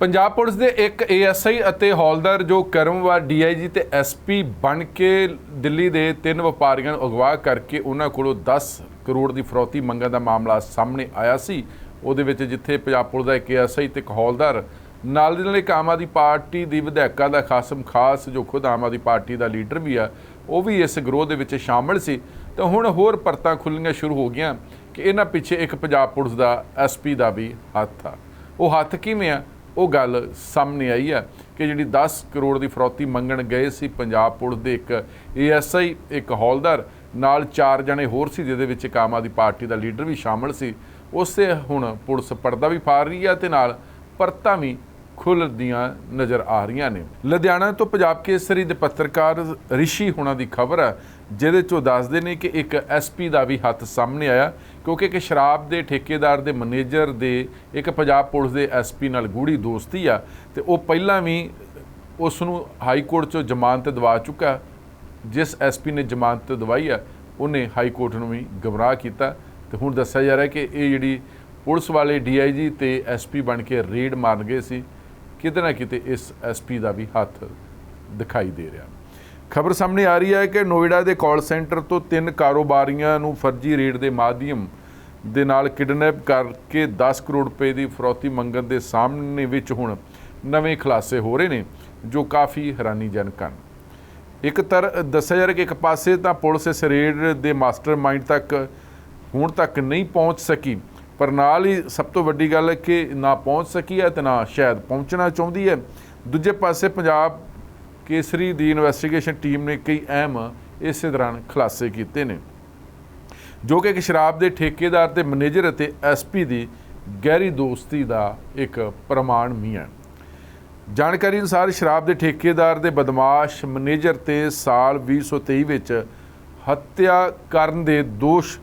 Punjab police ਦੇ ਇੱਕ ASI ਅਤੇ ਹੌਲਦਾਰ ਜੋ ਕਰਮਵਾਰ ਡੀਆਈਜੀ ਤੇ ਐਸਪੀ ਬਣ ਕੇ ਦਿੱਲੀ ਦੇ ਤਿੰਨ ਵਪਾਰੀਆਂ ਨੂੰ ਅਗਵਾ ਕਰਕੇ ਉਹਨਾਂ ਕੋਲੋਂ 10 ਕਰੋੜ ਦੀ ਫਰੌਤੀ ਮੰਗਾਂ ਦਾ ਮਾਮਲਾ ਸਾਹਮਣੇ ਆਇਆ ਸੀ। ਉਹਦੇ ਵਿੱਚ ਜਿੱਥੇ ਪੰਜਾਬ ਪੁਲਿਸ ਦਾ ਇੱਕ ਏਐਸਆਈ ਤੇ ਇੱਕ ਹੌਲਦਾਰ ਨਾਲ ਦੀ ਨਾਲ ਇੱਕ ਆਮ ਆਦਮੀ ਪਾਰਟੀ ਦੀ ਵਿਧਾਇਕਾਂ ਦਾ ਖਾਸਮ ਖਾਸ, ਜੋ ਖੁਦ ਆਮ ਆਦਮੀ ਪਾਰਟੀ ਦਾ ਲੀਡਰ ਵੀ ਆ, ਉਹ ਵੀ ਇਸ ਗਰੋਹ ਦੇ ਵਿੱਚ ਸ਼ਾਮਲ ਸੀ। ਤਾਂ ਹੁਣ ਹੋਰ ਪਰਤਾਂ ਖੁੱਲ੍ਹਣੀਆਂ ਸ਼ੁਰੂ ਹੋ ਗਈਆਂ ਕਿ ਇਹਨਾਂ ਪਿੱਛੇ ਇੱਕ ਪੰਜਾਬ ਪੁਲਿਸ ਦਾ ਐਸਪੀ ਦਾ ਵੀ ਹੱਥ ਆ। ਉਹ ਹੱਥ ਕਿਵੇਂ ਆ? ਉਹ ਗੱਲ ਸਾਹਮਣੇ ਆਈ ਹੈ ਕਿ ਜਿਹੜੀ 10 ਕਰੋੜ ਦੀ ਫਰੌਤੀ ਮੰਗਣ ਗਏ ਸੀ ਪੰਜਾਬ ਪੁਲਿਸ ਦੇ ਇੱਕ ਏਐਸਆਈ, ਇੱਕ ਹੌਲਦਾਰ, ਨਾਲ ਚਾਰ ਜਣੇ ਹੋਰ ਸੀ, ਜਿਹਦੇ ਵਿੱਚ ਇੱਕ ਆਮ ਆਦਮੀ ਪਾਰਟੀ ਦਾ ਲੀਡਰ ਵੀ ਸ਼ਾਮਲ ਸੀ। ਉਸੇ ਹੁਣ ਪੁਲਿਸ ਪਰਦਾ ਵੀ ਫਾੜ ਰਹੀ ਹੈ ਤੇ ਨਾਲ ਪਰਤਾਂ ਵੀ ਖੁੱਲ੍ਹਦੀਆਂ ਨਜ਼ਰ ਆ ਰਹੀਆਂ ਨੇ। ਲੁਧਿਆਣਾ ਤੋਂ ਪੰਜਾਬ ਕੇਸਰੀ ਦੇ ਪੱਤਰਕਾਰ ਰਿਸ਼ੀ ਹੁਣਾਂ ਦੀ ਖਬਰ ਹੈ ਜਿਹਦੇ ਚੋਂ ਦੱਸਦੇ ਨੇ ਕਿ ਇੱਕ ਐਸਪੀ ਦਾ ਵੀ ਹੱਥ ਸਾਹਮਣੇ ਆਇਆ, ਕਿਉਂਕਿ ਇੱਕ ਸ਼ਰਾਬ ਦੇ ਠੇਕੇਦਾਰ ਦੇ ਮੈਨੇਜਰ ਦੇ ਇੱਕ ਪੰਜਾਬ ਪੁਲਿਸ ਦੇ ਐਸਪੀ ਨਾਲ ਗੂੜੀ ਦੋਸਤੀ ਆ, ਤੇ ਉਹ ਪਹਿਲਾਂ ਵੀ ਉਸ ਨੂੰ ਹਾਈ ਕੋਰਟ ਚੋਂ ਜ਼ਮਾਨਤ ਦਵਾ ਚੁੱਕਾ, ਜਿਸ ਐਸਪੀ ਨੇ ਜ਼ਮਾਨਤ ਦਵਾਈ ਆ, ਉਹਨੇ ਹਾਈ ਕੋਰਟ ਨੂੰ ਵੀ ਗਮਰਾਹ ਕੀਤਾ। ਤੇ ਹੁਣ ਦੱਸਿਆ ਜਾ ਰਿਹਾ ਕਿ ਇਹ ਜਿਹੜੀ ਪੁਲਿਸ ਵਾਲੇ ਡੀਆਈਜੀ ਤੇ ਐਸਪੀ ਬਣ ਕੇ ਰੇਡ ਮਾਰਨ ਗਏ ਸੀ, ਕਿਤੇ ਨਾ ਕਿਤੇ ਇਸ ਐਸਪੀ ਦਾ ਵੀ ਹੱਥ ਦਿਖਾਈ ਦੇ ਰਿਹਾ। ਖਬਰ ਸਾਹਮਣੇ ਆ ਰਹੀ ਹੈ ਕਿ ਨੋਇਡਾ ਦੇ ਕਾਲ ਸੈਂਟਰ ਤੋਂ ਤਿੰਨ ਕਾਰੋਬਾਰੀਆਂ ਨੂੰ ਫਰਜ਼ੀ ਰੇਡ ਦੇ ਮਾਧਿਅਮ ਦੇ ਨਾਲ ਕਿਡਨੈਪ ਕਰਕੇ 10 ਕਰੋੜ ਰੁਪਏ ਦੀ ਫਰੌਤੀ ਮੰਗਣ ਦੇ ਸਾਹਮਣੇ ਵਿੱਚ ਹੁਣ ਨਵੇਂ ਖੁਲਾਸੇ ਹੋ ਰਹੇ ਨੇ, ਜੋ ਕਾਫੀ ਹੈਰਾਨੀਜਨਕ ਹਨ। ਇੱਕ ਤਰ ਦੱਸਿਆ ਜਾ ਰਿਹਾ ਕਿ ਇੱਕ ਪਾਸੇ ਤਾਂ ਪੁਲਿਸ ਇਸ ਰੇਡ ਦੇ ਮਾਸਟਰਮਾਈਂਡ ਤੱਕ ਹੁਣ ਤੱਕ ਨਹੀਂ ਪਹੁੰਚ ਸਕੀ, ਪਰ ਨਾਲ ਹੀ ਸਭ ਤੋਂ ਵੱਡੀ ਗੱਲ ਹੈ ਕਿ ਨਾ ਪਹੁੰਚ ਸਕੀ ਹੈ ਤੇ ਨਾ ਸ਼ਾਇਦ ਪਹੁੰਚਣਾ ਚਾਹੁੰਦੀ ਹੈ। ਦੂਜੇ ਪਾਸੇ ਪੰਜਾਬ ਕੇਸਰੀ ਦੀ ਇਨਵੈਸਟੀਗੇਸ਼ਨ ਟੀਮ ਨੇ ਕਈ ਅਹਿਮ ਇਸੇ ਦੌਰਾਨ ਖੁਲਾਸੇ ਕੀਤੇ ਨੇ। ਜੋ ਕਿ ਇੱਕ ਸ਼ਰਾਬ ਦੇ ਠੇਕੇਦਾਰ ਤੇ ਮੈਨੇਜਰ ਅਤੇ ਐਸਪੀ ਦੀ ਗਹਿਰੀ ਦੋਸਤੀ ਦਾ ਇੱਕ ਪ੍ਰਮਾਣ ਵੀ ਹੈ। ਜਾਣਕਾਰੀ ਅਨੁਸਾਰ ਸ਼ਰਾਬ ਦੇ ਠੇਕੇਦਾਰ ਦੇ ਬਦਮਾਸ਼ ਮੈਨੇਜਰ ਤੇ ਸਾਲ 2023 ਵਿੱਚ ਹੱਤਿਆ ਕਰਨ ਦੇ ਦੋਸ਼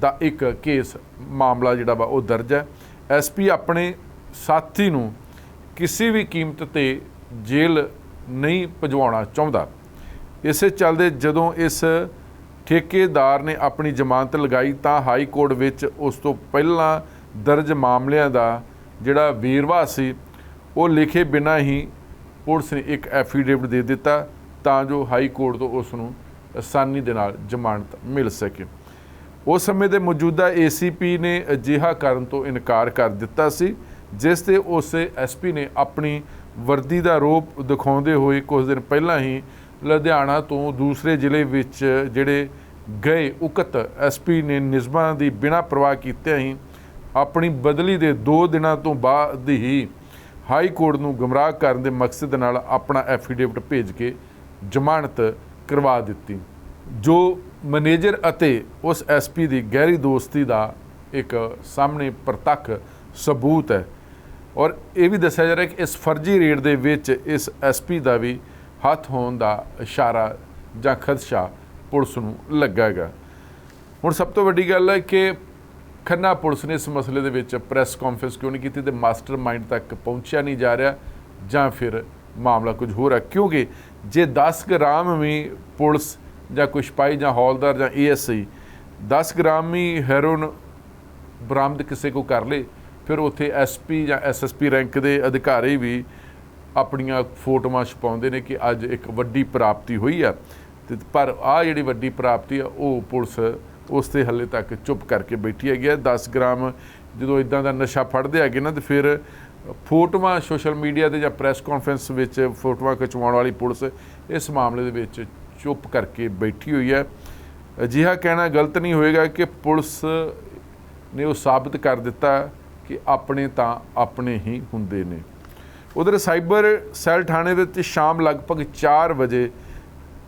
ਦਾ ਇੱਕ ਕੇਸ ਮਾਮਲਾ ਜਿਹੜਾ ਵਾ ਉਹ ਦਰਜ ਹੈ। ਐਸਪੀ ਆਪਣੇ ਸਾਥੀ ਨੂੰ ਕਿਸੇ ਵੀ ਕੀਮਤ ਤੇ ਜੇਲ੍ਹ ਨਹੀਂ ਭਜਵਾਉਣਾ ਚਾਹੁੰਦਾ। ਇਸੇ ਚੱਲਦੇ ਜਦੋਂ ਇਸ ਠੇਕੇਦਾਰ ਨੇ ਆਪਣੀ ਜ਼ਮਾਨਤ ਲਗਾਈ ਤਾਂ ਹਾਈ ਕੋਰਟ ਵਿੱਚ ਉਸ ਤੋਂ ਪਹਿਲਾਂ ਦਰਜ ਮਾਮਲਿਆਂ ਦਾ ਜਿਹੜਾ ਵੇਰਵਾ ਸੀ, ਉਹ ਲਿਖੇ ਬਿਨਾਂ ਹੀ ਪੁਲਿਸ ਨੇ ਇੱਕ ਐਫੀਡੇਵਿਟ ਦੇ ਦਿੱਤਾ ਤਾਂ ਜੋ ਹਾਈ ਕੋਰਟ ਤੋਂ ਉਸ ਨੂੰ ਆਸਾਨੀ ਦੇ ਨਾਲ ਜ਼ਮਾਨਤ ਮਿਲ ਸਕੇ। ਉਸ ਸਮੇਂ ਦੇ ਮੌਜੂਦਾ ਏਸੀਪੀ ਨੇ ਅਜਿਹਾ ਕਰਨ ਤੋਂ ਇਨਕਾਰ ਕਰ ਦਿੱਤਾ ਸੀ, ਜਿਸ ਤੇ ਉਸੇ ਐਸਪੀ ਨੇ ਆਪਣੀ ਵਰਦੀ ਦਾ ਰੂਪ ਦਿਖਾਉਂਦੇ ਹੋਏ ਕੁਝ ਦਿਨ ਪਹਿਲਾਂ ਹੀ ਲੁਧਿਆਣਾ ਤੋਂ ਦੂਸਰੇ ਜ਼ਿਲ੍ਹੇ ਵਿੱਚ ਜਿਹੜੇ ਗਏ ਉਕਤ ਐਸਪੀ ਨੇ ਨਿਯਮਾਂ ਦੀ ਬਿਨਾਂ ਪਰਵਾਹ ਕੀਤੇ ਹੀ ਆਪਣੀ ਬਦਲੀ ਦੇ 2 ਦਿਨਾਂ ਤੋਂ ਬਾਅਦ ਹੀ ਹਾਈ ਕੋਰਟ ਨੂੰ ਗੁੰਮਰਾਹ ਕਰਨ ਦੇ ਮਕਸਦ ਨਾਲ ਆਪਣਾ ਐਫੀਡੇਵਿਟ ਭੇਜ ਕੇ ਜ਼ਮਾਨਤ ਕਰਵਾ ਦਿੱਤੀ, ਜੋ ਮੈਨੇਜਰ ਅਤੇ ਉਸ ਐਸਪੀ ਦੀ ਗਹਿਰੀ ਦੋਸਤੀ ਦਾ ਇੱਕ ਸਾਹਮਣੇ ਪ੍ਰਤੱਖ ਸਬੂਤ ਹੈ। ਔਰ ਇਹ ਵੀ ਦੱਸਿਆ ਜਾ ਰਿਹਾ ਕਿ ਇਸ ਫਰਜ਼ੀ ਰੇਡ ਦੇ ਵਿੱਚ ਇਸ ਐਸਪੀ ਦਾ ਵੀ ਹੱਥ ਹੋਣ ਦਾ ਇਸ਼ਾਰਾ ਜਾਂ ਖਦਸ਼ਾ ਪੁਲਿਸ ਨੂੰ ਲੱਗਾ ਹੈਗਾ। ਹੁਣ ਸਭ ਤੋਂ ਵੱਡੀ ਗੱਲ ਹੈ ਕਿ ਖੰਨਾ ਪੁਲਿਸ ਨੇ ਇਸ ਮਸਲੇ ਦੇ ਵਿੱਚ ਪ੍ਰੈਸ ਕਾਨਫਰੰਸ ਕਿਉਂ ਨਹੀਂ ਕੀਤੀ ਤੇ ਮਾਸਟਰਮਾਈਂਡ ਤੱਕ ਪਹੁੰਚਿਆ ਨਹੀਂ ਜਾ ਰਿਹਾ ਜਾਂ ਫਿਰ ਮਾਮਲਾ ਕੁਝ ਹੋਰ ਹੈ? ਕਿਉਂਕਿ ਜੇ 10 ਗ੍ਰਾਮ ਵੀ ਪੁਲਿਸ ਜਾਂ ਕੋਈ ਸਿਪਾਹੀ ਜਾਂ ਹੌਲਦਾਰ ਜਾਂ ਏਐਸਆਈ 10 ਗ੍ਰਾਮ ਹੀ ਹੈਰੋਨ ਬਰਾਮਦ ਕਿਸੇ ਕੋ ਕਰ ਲੇ ਫਿਰ ਉੱਥੇ ਐਸਪੀ ਜਾਂ ਐਸਐਸਪੀ ਰੈਂਕ ਦੇ ਅਧਿਕਾਰੀ ਵੀ ਆਪਣੀਆਂ ਫੋਟੋਆਂ ਛਪਾਉਂਦੇ ਨੇ ਕਿ ਅੱਜ ਇੱਕ ਵੱਡੀ ਪ੍ਰਾਪਤੀ ਹੋਈ ਆ। ਤੇ ਪਰ ਆ ਜਿਹੜੀ ਵੱਡੀ ਪ੍ਰਾਪਤੀ ਆ, ਉਹ ਪੁਲਿਸ ਉਸ ਤੇ ਹੱਲੇ ਤੱਕ ਚੁੱਪ ਕਰਕੇ ਬੈਠੀ ਹੈਗੀ ਆ। 10 ਗ੍ਰਾਮ ਜਦੋਂ ਇਦਾਂ ਦਾ ਨਸ਼ਾ ਫੜਦੇ ਹੈਗੇ ਨਾ, ਤੇ ਫਿਰ ਫੋਟੋਆਂ ਸੋਸ਼ਲ ਮੀਡੀਆ ਤੇ ਜਾਂ ਪ੍ਰੈਸ ਕਾਨਫਰੰਸ ਵਿੱਚ ਫੋਟੋਆਂ ਖਿਚਵਾਉਣ ਵਾਲੀ ਪੁਲਿਸ ਇਸ ਮਾਮਲੇ ਦੇ ਵਿੱਚ ਚੁੱਪ ਕਰਕੇ ਬੈਠੀ ਹੋਈ ਹੈ ਅਜਿਹਾ ਕਹਿਣਾ ਗਲਤ ਨਹੀਂ ਹੋਏਗਾ ਕਿ ਪੁਲਿਸ ਨੇ ਉਹ ਸਾਬਤ ਕਰ ਦਿੱਤਾ। ਕਿ ਆਪਣੇ ਤਾਂ ਆਪਣੇ ਹੀ ਹੁੰਦੇ ਨੇ। ਉਧਰ ਸਾਈਬਰ ਸੈੱਲ ਥਾਣੇ ਦੇ ਵਿੱਚ ਸ਼ਾਮ ਲਗਭਗ 4 ਵਜੇ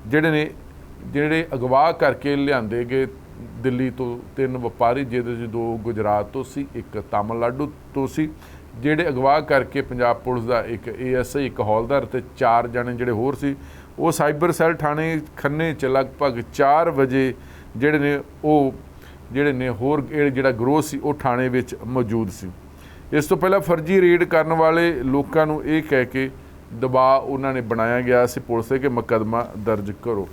ਜਿਹੜੇ ਨੇ, ਜਿਹੜੇ ਅਗਵਾ ਕਰਕੇ ਲਿਆਂਦੇ ਗਏ ਦਿੱਲੀ ਤੋਂ ਤਿੰਨ ਵਪਾਰੀ, ਜਿਹਦੇ ਵਿੱਚ ਦੋ ਗੁਜਰਾਤ ਤੋਂ ਸੀ, ਇੱਕ ਤਾਮਿਲਨਾਡੂ ਤੋਂ ਸੀ, ਜਿਹੜੇ ਅਗਵਾ ਕਰਕੇ ਪੰਜਾਬ ਪੁਲਿਸ ਦਾ ਇੱਕ ਏਐਸਆਈ, ਇੱਕ ਹੌਲਦਾਰ ਤੇ ਚਾਰ ਜਣੇ ਜਿਹੜੇ ਹੋਰ ਸੀ, ਉਹ ਸਾਈਬਰ ਸੈੱਲ ਥਾਣੇ ਖੰਨੇ ਚ ਲਗਭਗ 4 ਵਜੇ ਜਿਹੜੇ ਨੇ, ਉਹ ਜਿਹੜੇ ਨੇ ਹੋਰ ਜਿਹੜਾ ਗਰੋਹ ਸੀ, ਉਹ ਥਾਣੇ ਵਿੱਚ ਮੌਜੂਦ ਸੀ। ਇਸ ਤੋਂ ਪਹਿਲਾਂ ਫਰਜ਼ੀ ਰੇਡ ਕਰਨ ਵਾਲੇ ਲੋਕਾਂ ਨੂੰ ਇਹ ਕਹਿ ਕੇ ਦਬਾਅ ਉਹਨਾਂ ਨੇ ਬਣਾਇਆ ਗਿਆ ਸੀ। ਪੁਲਿਸ ਦੇ ਕਿ ਮੁਕੱਦਮਾ ਦਰਜ ਕਰੋ।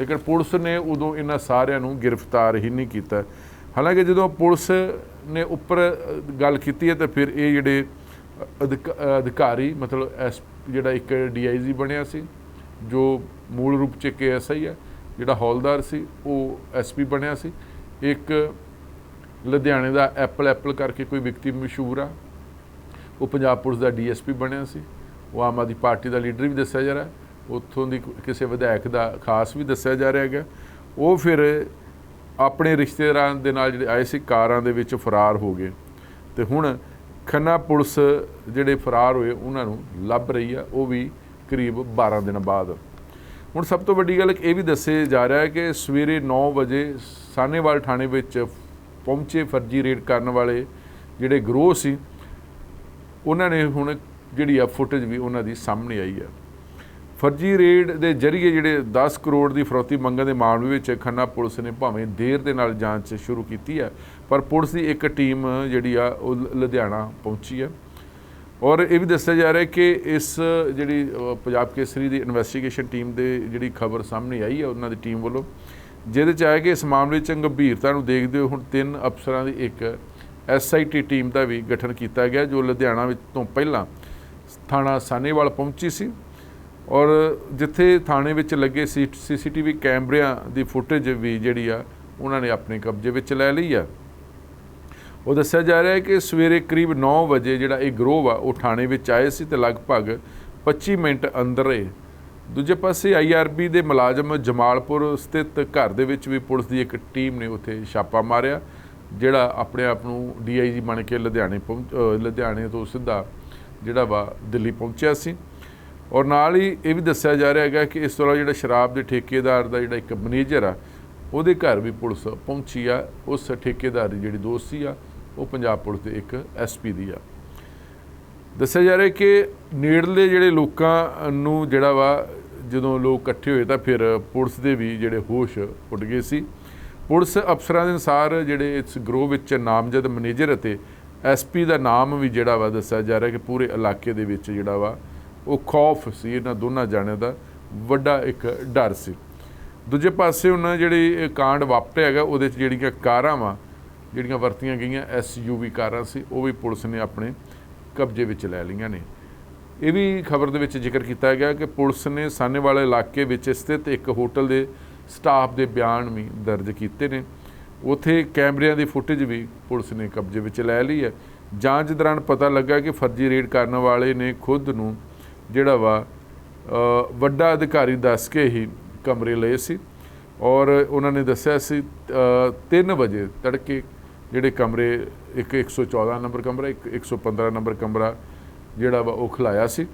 ਲੇਕਿਨ ਪੁਲਿਸ ਨੇ ਉਦੋਂ ਇਹਨਾਂ ਸਾਰਿਆਂ ਨੂੰ ਗ੍ਰਿਫਤਾਰ ਹੀ ਨਹੀਂ ਕੀਤਾ। ਹਾਲਾਂਕਿ ਜਦੋਂ ਪੁਲਿਸ ਨੇ ਉੱਪਰ ਗੱਲ ਕੀਤੀ ਹੈ, ਤਾਂ ਫਿਰ ਇਹ ਜਿਹੜੇ ਅਧਿਕ- ਅਧਿਕਾਰੀ, ਮਤਲਬ ਐਸ, ਜਿਹੜਾ ਇੱਕ ਡੀਆਈਜੀ ਬਣਿਆ ਸੀ, ਜੋ ਮੂਲ ਰੂਪ ਚ ਕੇ ਐਸਆਈ ਹੈ, ਜਿਹੜਾ ਹੌਲਦਾਰ ਸੀ, ਉਹ ਐਸਪੀ ਬਣਿਆ ਸੀ। ਇੱਕ ਲੁਧਿਆਣੇ ਦਾ ਐਪਲ ਐਪਲ ਕਰਕੇ ਕੋਈ ਵਿਅਕਤੀ ਮਸ਼ਹੂਰ ਆ। ਉਹ ਪੰਜਾਬ ਪੁਲਿਸ ਦਾ ਡੀਐਸਪੀ ਬਣਿਆ ਸੀ। ਉਹ ਆਮ ਆਦਮੀ ਪਾਰਟੀ ਦਾ ਲੀਡਰ ਵੀ ਦੱਸਿਆ ਜਾ ਰਿਹਾ। ਉੱਥੋਂ ਦੀ ਕਿਸੇ ਵਿਧਾਇਕ ਦਾ ਖਾਸ ਵੀ ਦੱਸਿਆ ਜਾ ਰਿਹਾ ਹੈਗਾ। ਉਹ ਫਿਰ ਆਪਣੇ ਰਿਸ਼ਤੇਦਾਰਾਂ ਦੇ ਨਾਲ ਜਿਹੜੇ ਆਏ ਸੀ, ਕਾਰਾਂ ਦੇ ਵਿੱਚ ਫਰਾਰ ਹੋ ਗਏ। ਤੇ ਹੁਣ ਖੰਨਾ ਪੁਲਿਸ ਜਿਹੜੇ ਫਰਾਰ ਹੋਏ, ਉਹਨਾਂ ਨੂੰ ਲੱਭ ਰਹੀ ਆ। ਉਹ ਵੀ ਕਰੀਬ 12 ਦਿਨ ਬਾਅਦ। ਹੁਣ ਸਭ ਤੋਂ ਵੱਡੀ ਗੱਲ ਇਹ ਵੀ ਦੱਸੇ ਜਾ ਰਿਹਾ ਹੈ ਕਿ ਸਵੇਰੇ 9 ਵਜੇ ਸਾਨੇਵਾਲ ਥਾਣੇ ਵਿੱਚ ਪਹੁੰਚੇ ਫਰਜ਼ੀ ਰੇਡ ਕਰਨ ਵਾਲੇ ਜਿਹੜੇ ਗਰੋਹ ਸੀ, ਉਹਨਾਂ ਨੇ ਹੁਣ ਜਿਹੜੀ ਆ ਫੁਟੇਜ ਵੀ ਉਹਨਾਂ ਦੀ ਸਾਹਮਣੇ ਆਈ ਹੈ। ਫਰਜ਼ੀ ਰੇਡ ਦੇ ਜਰੀਏ ਜਿਹੜੇ 10 ਕਰੋੜ ਦੀ ਫਰੋਤੀ ਮੰਗਣ ਦੇ ਮਾਮਲੇ ਵਿੱਚ ਖੰਨਾ ਪੁਲਿਸ ਨੇ ਭਾਵੇਂ ਦੇਰ ਦੇ ਨਾਲ ਜਾਂਚ ਸ਼ੁਰੂ ਕੀਤੀ ਹੈ, ਪਰ ਪੁਲਿਸ ਦੀ ਇੱਕ ਟੀਮ ਜਿਹੜੀ ਆ ਉਹ ਲ- ਲੁਧਿਆਣਾ ਪਹੁੰਚੀ ਹੈ। ਔਰ ਇਹ ਵੀ ਦੱਸਿਆ ਜਾ ਰਿਹਾ ਕਿ ਇਸ ਜਿਹੜੀ ਪੰਜਾਬ ਕੇਸਰੀ ਦੀ ਇਨਵੈਸਟੀਗੇਸ਼ਨ ਟੀਮ ਦੇ ਜਿਹੜੀ ਖਬਰ ਸਾਹਮਣੇ ਆਈ ਹੈ, ਉਹਨਾਂ ਦੀ ਟੀਮ ਵੱਲੋਂ, ਜਿਹਦੇ ਚ ਆਇਆ ਕਿ ਇਸ ਮਾਮਲੇ 'ਚ ਗੰਭੀਰਤਾ ਨੂੰ ਦੇਖਦੇ ਹੋਏ ਹੁਣ ਤਿੰਨ ਅਫਸਰਾਂ ਦੀ ਇੱਕ ਐਸਆਈਟੀ ਟੀਮ ਦਾ ਵੀ ਗਠਨ ਕੀਤਾ ਗਿਆ, ਜੋ ਲੁਧਿਆਣਾ ਵਿੱਚ ਤੋਂ ਪਹਿਲਾਂ ਥਾਣਾ ਸਾਨੇਵਾਲ ਪਹੁੰਚੀ ਸੀ। ਔਰ ਜਿੱਥੇ ਥਾਣੇ ਵਿੱਚ ਲੱਗੇ ਸੀਸੀਟੀਵੀ ਕੈਮਰਿਆਂ ਦੀ ਫੁਟੇਜ ਵੀ ਜਿਹੜੀ ਆ, ਉਹਨਾਂ ਨੇ ਆਪਣੇ ਕਬਜ਼ੇ ਵਿੱਚ ਲੈ ਲਈ ਆ। ਉਹ ਦੱਸਿਆ ਜਾ ਰਿਹਾ ਹੈ ਕਿ ਸਵੇਰੇ ਕਰੀਬ 9 ਵਜੇ ਜਿਹੜਾ ਇਹ ਗਰੋਹ ਆ ਉਹ ਥਾਣੇ ਵਿੱਚ ਆਏ ਸੀ ਤੇ ਲਗਭਗ 25 ਮਿੰਟ ਅੰਦਰ ਇਹ ਦੂਜੇ ਪਾਸੇ ਆਈਆਰਬੀ ਦੇ ਮੁਲਾਜ਼ਮ ਜਮਾਲਪੁਰ ਸਥਿਤ ਘਰ ਦੇ ਵਿੱਚ ਵੀ ਪੁਲਿਸ ਦੀ ਇੱਕ ਟੀਮ ਨੇ ਉੱਥੇ ਛਾਪਾ ਮਾਰਿਆ, ਜਿਹੜਾ ਆਪਣੇ ਆਪ ਨੂੰ ਡੀਆਈਜੀ ਬਣ ਕੇ ਲੁਧਿਆਣੇ ਪਹੁੰਚ ਲੁਧਿਆਣੇ ਤੋਂ ਸਿੱਧਾ ਜਿਹੜਾ ਵਾ ਦਿੱਲੀ ਪਹੁੰਚਿਆ ਸੀ। ਔਰ ਨਾਲ ਹੀ ਇਹ ਵੀ ਦੱਸਿਆ ਜਾ ਰਿਹਾ ਹੈਗਾ ਕਿ ਇਸ ਤਰ੍ਹਾਂ ਜਿਹੜਾ ਸ਼ਰਾਬ ਦੇ ਠੇਕੇਦਾਰ ਦਾ ਜਿਹੜਾ ਇੱਕ ਮੈਨੇਜਰ ਆ, ਉਹਦੇ ਘਰ ਵੀ ਪੁਲਿਸ ਪਹੁੰਚੀ ਆ, ਉਸ ਠੇਕੇਦਾਰ ਦੀ ਜਿਹੜੀ ਦੋਸਤੀ ਆ ਉਹ ਪੰਜਾਬ ਪੁਲਿਸ ਦੇ ਇੱਕ ਐਸਪੀ ਦੀ ਆ। ਦੱਸਿਆ ਜਾ ਰਿਹਾ ਕਿ ਨੇੜਲੇ ਜਿਹੜੇ ਲੋਕਾਂ ਨੂੰ ਜਿਹੜਾ ਵਾ ਜਦੋਂ ਲੋਕ ਇਕੱਠੇ ਹੋਏ ਤਾਂ ਫਿਰ ਪੁਲਿਸ ਦੇ ਵੀ ਜਿਹੜੇ ਹੋਸ਼ ਉੱਡ ਗਏ ਸੀ। ਪੁਲਿਸ ਅਫਸਰਾਂ ਦੇ ਅਨੁਸਾਰ ਜਿਹੜੇ ਇਸ ਗਰੋਹ ਵਿੱਚ ਨਾਮਜ਼ਦ ਮੈਨੇਜਰ ਅਤੇ ਐਸਪੀ ਦਾ ਨਾਮ ਵੀ ਜਿਹੜਾ ਵਾ ਦੱਸਿਆ ਜਾ ਰਿਹਾ ਕਿ ਪੂਰੇ ਇਲਾਕੇ ਦੇ ਵਿੱਚ ਜਿਹੜਾ ਵਾ ਉਹ ਖੌਫ ਸੀ। ਇਹਨਾਂ ਦੋਨਾਂ ਜਾਣਿਆਂ ਦਾ ਵੱਡਾ ਇੱਕ ਡਰ ਸੀ। ਦੂਜੇ ਪਾਸੇ ਉਹਨਾਂ ਜਿਹੜੀ ਕਾਂਡ ਵਾਪਰਿਆ ਹੈਗਾ, ਉਹਦੇ 'ਚ ਜਿਹੜੀਆਂ ਕਾਰਾਂ ਵਾ ਜਿਹੜੀਆਂ ਵਰਤੀਆਂ ਗਈਆਂ ਐਸਯੂਵੀ ਕਾਰਾਂ ਸੀ, ਉਹ ਵੀ ਪੁਲਿਸ ਨੇ ਆਪਣੇ ਕਬਜ਼ੇ ਵਿੱਚ ਲੈ ਲਈਆਂ ਨੇ। ਇਹ ਵੀ ਖਬਰ ਦੇ ਵਿੱਚ ਜ਼ਿਕਰ ਕੀਤਾ ਗਿਆ ਕਿ ਪੁਲਿਸ ਨੇ ਸਾਨੇਵਾਲਾ ਇਲਾਕੇ ਵਿੱਚ ਸਥਿਤ ਇੱਕ ਹੋਟਲ ਦੇ ਸਟਾਫ ਦੇ ਬਿਆਨ ਵੀ ਦਰਜ ਕੀਤੇ ਨੇ। ਉਥੇ ਕੈਮਰਿਆਂ ਦੀ ਫੁਟੇਜ ਵੀ ਪੁਲਿਸ ਨੇ ਕਬਜ਼ੇ ਵਿੱਚ ਲੈ ਲਈ ਹੈ। ਜਾਂਚ ਦੌਰਾਨ ਪਤਾ ਲੱਗਾ ਕਿ ਫਰਜ਼ੀ ਰੇਡ ਕਰਨ ਵਾਲੇ ਨੇ ਖੁਦ ਨੂੰ ਜਿਹੜਾ ਵਾ ਵੱਡਾ ਅਧਿਕਾਰੀ ਦੱਸ ਕੇ ਹੀ ਕਮਰੇ ਲਏ ਸੀ ਔਰ ਉਹਨਾਂ ਨੇ ਦੱਸਿਆ ਸੀ 3 ਵਜੇ ਤੜਕੇ ਜਿਹੜੇ ਕਮਰੇ, ਇੱਕ 114 ਨੰਬਰ ਕਮਰਾ, ਇੱਕ 115 ਨੰਬਰ ਕਮਰਾ ਜਿਹੜਾ ਵਾ ਉਹ ਖਲਾਇਆ ਸੀ।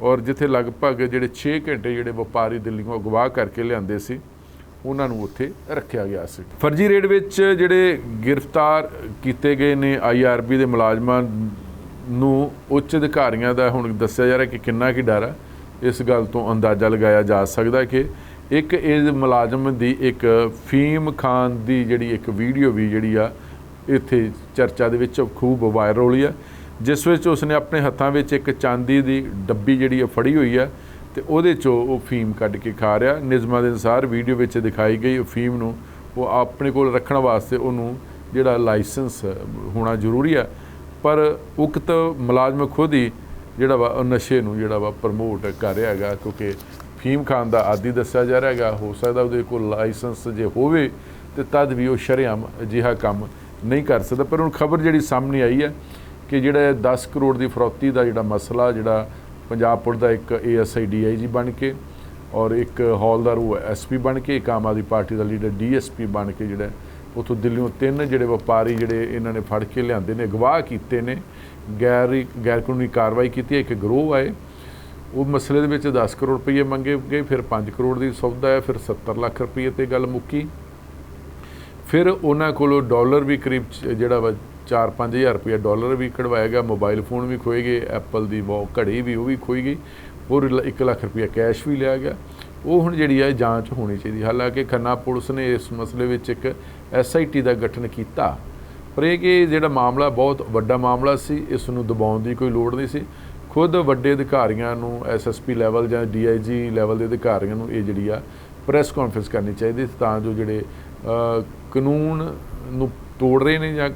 ਔਰ ਜਿੱਥੇ ਲਗਭਗ ਜਿਹੜੇ 6 ਘੰਟੇ ਜਿਹੜੇ ਵਪਾਰੀ ਦਿੱਲੀੋਂ ਅਗਵਾ ਕਰਕੇ ਲਿਆਂਦੇ ਸੀ, ਉਹਨਾਂ ਨੂੰ ਉੱਥੇ ਰੱਖਿਆ ਗਿਆ ਸੀ। ਫਰਜ਼ੀ ਰੇਡ ਵਿੱਚ ਜਿਹੜੇ ਗ੍ਰਿਫਤਾਰ ਕੀਤੇ ਗਏ ਨੇ ਆਈਆਰਬੀ ਦੇ ਮੁਲਾਜ਼ਮਾਂ ਨੂੰ ਉੱਚ ਅਧਿਕਾਰੀਆਂ ਦਾ ਹੁਣ ਦੱਸਿਆ ਜਾ ਰਿਹਾ ਕਿ ਕਿੰਨਾ ਕੀ ਡਰ ਆ। ਇਸ ਗੱਲ ਤੋਂ ਅੰਦਾਜ਼ਾ ਲਗਾਇਆ ਜਾ ਸਕਦਾ ਕਿ ਇੱਕ ਇਹ ਮੁਲਾਜ਼ਮ ਦੀ ਇੱਕ ਫੀਮ ਖਾਨ ਦੀ ਜਿਹੜੀ ਇੱਕ ਵੀਡੀਓ ਵੀ ਜਿਹੜੀ ਆ ਇੱਥੇ ਚਰਚਾ ਦੇ ਵਿੱਚ ਖੂਬ ਵਾਇਰਲ ਹੋਈ ਆ ਜਿਸ ਵਿੱਚ ਉਸਨੇ ਆਪਣੇ ਹੱਥਾਂ ਵਿੱਚ ਇੱਕ ਚਾਂਦੀ ਦੀ ਡੱਬੀ ਜਿਹੜੀ ਆ ਫੜੀ ਹੋਈ ਆ ਤੇ ਉਹਦੇ ਚੋਂ ਉਹ ਫੀਮ ਕੱਢ ਕੇ ਖਾ ਰਿਹਾ। ਨਿਯਮਾਂ ਦੇ ਅਨੁਸਾਰ ਵੀਡੀਓ ਵਿੱਚ ਦਿਖਾਈ ਗਈ ਉਹ ਫੀਮ ਨੂੰ ਉਹ ਆਪਣੇ ਕੋਲ ਰੱਖਣ ਵਾਸਤੇ ਉਹਨੂੰ ਜਿਹੜਾ ਲਾਇਸੈਂਸ ਹੋਣਾ ਜ਼ਰੂਰੀ ਆ, ਪਰ ਉਕਤ ਮੁਲਾਜ਼ਮ ਖੁਦ ਹੀ ਜਿਹੜਾ ਵਾ ਉਹ ਨਸ਼ੇ ਨੂੰ ਜਿਹੜਾ ਵਾ ਪ੍ਰਮੋਟ ਕਰ ਰਿਹਾ ਹੈਗਾ, ਕਿਉਂਕਿ ਫੀਮ ਖਾਨ ਦਾ ਆਦੀ ਦੱਸਿਆ ਜਾ ਰਿਹਾ ਹੈਗਾ, ਹੋ ਸਕਦਾ ਉਹਦੇ ਕੋਲ ਲਾਇਸੈਂਸ ਜੇ ਹੋਵੇ ਤੇ ਤਦ ਵੀ ਉਹ ਸ਼ਰੇਆਮ ਅਜਿਹਾ ਕੰਮ ਨਹੀਂ ਕਰ ਸਕਦਾ ਪਰ ਹੁਣ ਖਬਰ ਜਿਹੜੀ ਸਾਹਮਣੇ ਆਈ ਹੈ ਕਿ ਜਿਹੜਾ ਇਹ 10 ਕਰੋੜ ਦੀ ਫਰੋਤੀ ਦਾ ਜਿਹੜਾ ਮਸਲਾ ਜਿਹੜਾ ਪੰਜਾਬ ਪੁਲਿਸ ਦਾ ਇੱਕ ਏਐਸਆਈ ਡੀਆਈਜੀ ਬਣ ਕੇ ਔਰ ਇੱਕ ਹੌਲਦਾਰ ਉਹ ਐਸਪੀ ਬਣ ਕੇ ਇੱਕ ਆਮ ਆਦਮੀ ਪਾਰਟੀ ਦਾ ਲੀਡਰ ਡੀਐਸਪੀ ਬਣ ਕੇ ਜਿਹੜਾ ਉਥੋਂ ਦਿੱਲੀੋਂ ਤਿੰਨ ਜਿਹੜੇ ਵਪਾਰੀ ਜਿਹੜੇ ਇਹਨਾਂ ਨੇ ਫੜ ਕੇ ਲਿਆਂਦੇ ਨੇ ਅਗਵਾਹ ਕੀਤੇ ਨੇ ਗੈਰ ਗੈਰ ਕਾਨੂੰਨੀ ਕਾਰਵਾਈ ਕੀਤੀ ਹੈ, ਇੱਕ ਗਰੋਹ ਆਏ। ਉਹ ਮਸਲੇ ਦੇ ਵਿੱਚ 10 ਕਰੋੜ ਰੁਪਏ ਮੰਗੇ ਗਏ ਫਿਰ 5 ਕਰੋੜ ਦੀ ਸੌਦਾ ਹੈ ਫਿਰ 70 ਲੱਖ ਰੁਪਏ ਤੇ ਗੱਲ ਮੁੱਕੀ। ਫਿਰ ਉਹਨਾਂ ਕੋਲੋਂ ਡਾਲਰ ਵੀ ਕਰੀਬ ਚ- ਜਿਹੜਾ ਵਾ 4-5000 ਰੁਪਏ ਡਾਲਰ ਵੀ ਕਢਵਾਇਆ ਗਿਆ, ਮੋਬਾਈਲ ਫੋਨ ਵੀ ਖੋਏ ਗਏ, ਐਪਲ ਦੀ ਵੋ, ਘੜੀ ਵੀ ਉਹ ਵੀ ਖੋਈ ਗਈ, ਹੋਰ 1 ਲੱਖ ਰੁਪਏ ਕੈਸ਼ ਵੀ ਲਿਆ ਗਿਆ। ਉਹ ਹੁਣ ਜਿਹੜੀ ਹੈ ਜਾਂਚ ਹੋਣੀ ਚਾਹੀਦੀ। ਹਾਲਾਂਕਿ ਖੰਨਾ ਪੁਲਿਸ ਨੇ ਇਸ ਮਸਲੇ ਵਿੱਚ ਇੱਕ ਐਸਆਈਟੀ ਦਾ ਗਠਨ ਕੀਤਾ, ਪਰ ਇਹ ਕਿ ਜਿਹੜਾ ਮਾਮਲਾ ਬਹੁਤ ਵੱਡਾ ਮਾਮਲਾ ਸੀ, ਇਸ ਨੂੰ ਦਬਾਉਣ ਦੀ ਕੋਈ ਲੋੜ ਨਹੀਂ ਸੀ। ਖੁਦ ਵੱਡੇ ਅਧਿਕਾਰੀਆਂ ਨੂੰ ਐਸਐਸਪੀ ਲੈਵਲ ਜਾਂ ਡੀਆਈਜੀ ਲੈਵਲ ਦੇ ਅਧਿਕਾਰੀਆਂ ਨੂੰ ਇਹ ਜਿਹੜੀ ਆ ਪ੍ਰੈਸ ਕਾਨਫਰੰਸ ਕਰਨੀ ਚਾਹੀਦੀ ਤਾਂ ਜੋ ਜਿਹੜੇ ਕਾਨੂੰਨ ਨੂੰ ਤੋੜ ਰਹੇ ਨੇ ਜਾਂ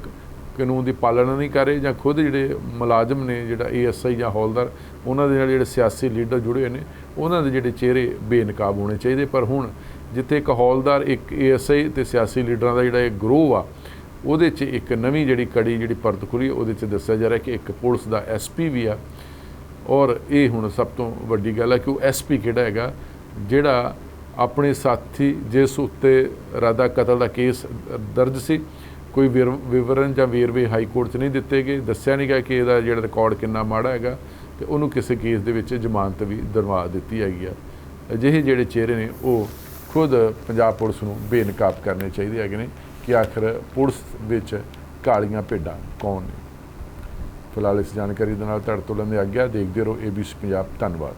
ਕਾਨੂੰਨ ਦੀ ਪਾਲਣਾ ਨਹੀਂ ਕਰ ਰਹੇ ਜਾਂ ਖੁਦ ਜਿਹੜੇ ਮੁਲਾਜ਼ਮ ਨੇ ਜਿਹੜਾ ਏਐਸਆਈ ਜਾਂ ਹੌਲਦਾਰ, ਉਹਨਾਂ ਦੇ ਨਾਲ ਜਿਹੜੇ ਸਿਆਸੀ ਲੀਡਰ ਜੁੜੇ ਹੋਏ ਨੇ, ਉਹਨਾਂ ਦੇ ਜਿਹੜੇ ਚਿਹਰੇ ਬੇਨਕਾਬ ਹੋਣੇ ਚਾਹੀਦੇ। ਪਰ ਹੁਣ ਜਿੱਥੇ ਇੱਕ ਹੌਲਦਾਰ, ਇੱਕ ਏਐਸਆਈ ਤੇ ਸਿਆਸੀ ਲੀਡਰਾਂ ਦਾ ਜਿਹੜਾ ਇਹ ਗਰੋਹ ਆ, ਉਹਦੇ 'ਚ ਇੱਕ ਨਵੀਂ ਜਿਹੜੀ ਕੜੀ ਜਿਹੜੀ ਪਰਤ ਖੁੱਲੀ, ਉਹਦੇ 'ਚ ਦੱਸਿਆ ਜਾ ਰਿਹਾ ਕਿ ਇੱਕ ਪੁਲਿਸ ਦਾ ਐਸਪੀ ਵੀ ਆ। ਔਰ ਇਹ ਹੁਣ ਸਭ ਤੋਂ ਵੱਡੀ ਗੱਲ ਹੈ ਕਿ ਉਹ ਐਸਪੀ ਕਿਹੜਾ ਹੈਗਾ, ਜਿਹੜਾ ਆਪਣੇ ਸਾਥੀ ਜਿਸ ਉੱਤੇ ਰਾਦਾ ਕਤਲ ਦਾ ਕੇਸ ਦਰਜ ਸੀ, ਕੋਈ ਵਿਰ- ਵਿਵਰਣ ਜਾਂ ਵੇਰਵੇ ਹਾਈ ਕੋਰਟ 'ਚ ਨਹੀਂ ਦਿੱਤੇ ਗਏ, ਦੱਸਿਆ ਨਹੀਂ ਗਿਆ ਕਿ ਇਹਦਾ ਜਿਹੜਾ ਰਿਕਾਰਡ ਕਿੰਨਾ ਮਾੜਾ ਹੈਗਾ ਤੇ ਉਹਨੂੰ ਕਿਸੇ ਕੇਸ ਦੇ ਵਿੱਚ ਜ਼ਮਾਨਤ ਵੀ ਦਰਵਾ ਦਿੱਤੀ ਹੈਗੀ ਆ। ਅਜਿਹੇ ਜਿਹੜੇ ਚਿਹਰੇ ਨੇ, ਉਹ ਖੁਦ ਪੰਜਾਬ ਪੁਲਿਸ ਨੂੰ ਬੇਨਕਾਬ ਕਰਨੇ ਚਾਹੀਦੇ ਹੈਗੇ ਨੇ ਕਿ ਆਖਰ ਪੁਲਿਸ ਵਿੱਚ ਕਾਲੀਆਂ ਭੇਡਾਂ ਕੌਣ ਨੇ। ਫਿਲਹਾਲ ਇਸ ਜਾਣਕਾਰੀ ਦੇ ਨਾਲ ਤੁਹਾਡੇ ਤੋਂ ਲੈਂਦੇ ਆਗਿਆ, ਦੇਖਦੇ ਰਹੋ ABC ਪੰਜਾਬ, ਧੰਨਵਾਦ।